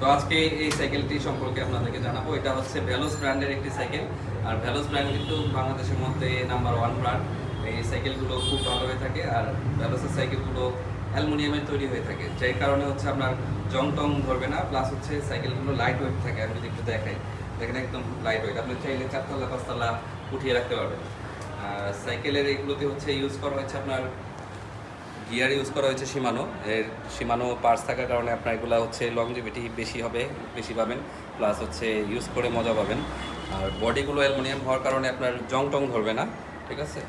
তো আজকে এই সাইকেলটি সম্পর্কে আপনাদেরকে জানাব। এটা হচ্ছে ভ্যালোস ব্র্যান্ডের একটি সাইকেল আর ভ্যালোস ব্র্যান্ড কিন্তু বাংলাদেশের মধ্যে নাম্বার ওয়ান ব্র্যান্ড এই সাইকেলগুলো খুব ভালো হয়ে থাকে আর ভ্যালোসের সাইকেলগুলো অ্যালুমিনিয়ামের তৈরি হয়ে থাকে। যার কারণে হচ্ছে আপনার জং টং ধরবে না প্লাস হচ্ছে সাইকেলগুলো লাইট ওয়েট থাকে, আমি যদি একটু দেখাই। দেখেন একদম লাইট ওয়েট আপনি চাইলে চারতলা, পাঁচতলা উঠিয়ে রাখতে পারবেন। আর সাইকেলের এগুলোতে হচ্ছে ইউজ করা হচ্ছে আপনার গিয়ার ইউজ করা হয়েছে সীমানো। এর সীমানো পার্স থাকার কারণে আপনার এগুলো হচ্ছে লংজিভিটি বেশি হবে, বেশি পাবেন প্লাস হচ্ছে ইউজ করে মজা পাবেন। আর বডিগুলো অ্যালুমিনিয়াম হওয়ার কারণে আপনার জং টং ধরবে না, ঠিক আছে?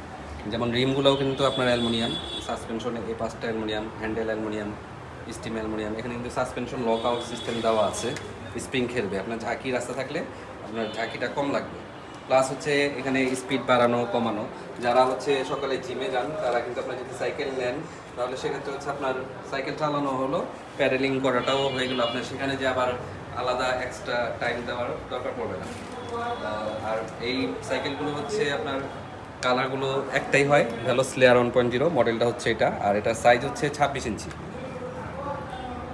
যেমন রিমগুলোও কিন্তু আপনার অ্যালুমিনিয়াম সাসপেনশনে এ পাঁচটা aluminium handle aluminium steam aluminium এখানে কিন্তু সাসপেনশন লক আউট সিস্টেম দেওয়া আছে স্প্রিং খেলবে। আপনার ঝাঁকি রাস্তা থাকলে আপনার ঝাঁকিটা কম লাগবে। প্লাস হচ্ছে এখানে স্পিড বাড়ানো, কমানো। যারা হচ্ছে সকালে জিমে যান, তারা কিন্তু আপনার যদি সাইকেল নেন, তাহলে সেক্ষেত্রে হচ্ছে আপনার সাইকেল চালানো হলো প্যারেলিং করাটাও হয়ে গেলো। আপনার সেখানে যে আবার আলাদা এক্সট্রা টাইম দেওয়ার দরকার পড়বে না। আর এই সাইকেলগুলো হচ্ছে আপনার কালারগুলো একটাই হয় ভ্যালো স্লেয়ার ওয়ান পয়েন্ট জিরো মডেলটা হচ্ছে এটা, আর এটা সাইজ হচ্ছে ছাব্বিশ ইঞ্চি।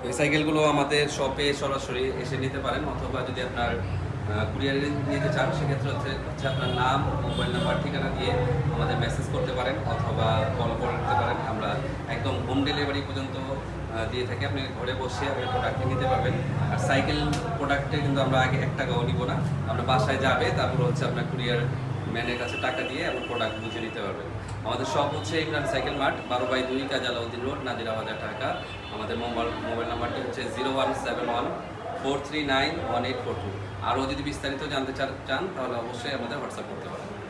এই সাইকেলগুলো আমাদের শপে সরাসরি এসে নিতে পারেন, অথবা যদি আপনার কুরিয়ারে নিতে চান, সেক্ষেত্রে হচ্ছে হচ্ছে আপনার নাম মোবাইল নাম্বার ঠিকানা দিয়ে আমাদের মেসেজ করতে পারেন অথবা কল করে দিতে পারেন। আমরা একদম হোম ডেলিভারি পর্যন্ত দিয়ে থাকি। আপনি ঘরে বসে আপনি প্রোডাক্টটি নিতে পারবেন। আর সাইকেল প্রোডাক্টে কিন্তু আমরা আগে এক টাকাও নিব না। আমরা বাসায় যাবে, তারপর হচ্ছে আপনার কুরিয়ার ম্যানের কাছে টাকা দিয়ে এবং প্রোডাক্ট বুঝে নিতে পারবেন। আমাদের সব হচ্ছে ইমরান সাইকেল মার্ট, বারো বাই দুই কাজালাউদ্দিন রোড, নাজিরা বাজার ঢাকা। আমাদের মোবাইল মোবাইল নাম্বারটি হচ্ছে zero one seven one four three nine one eight four two. আরও যদি বিস্তারিত জানতে চান, তাহলে অবশ্যই আমাদের হোয়াটসঅ্যাপ করতে পারেন।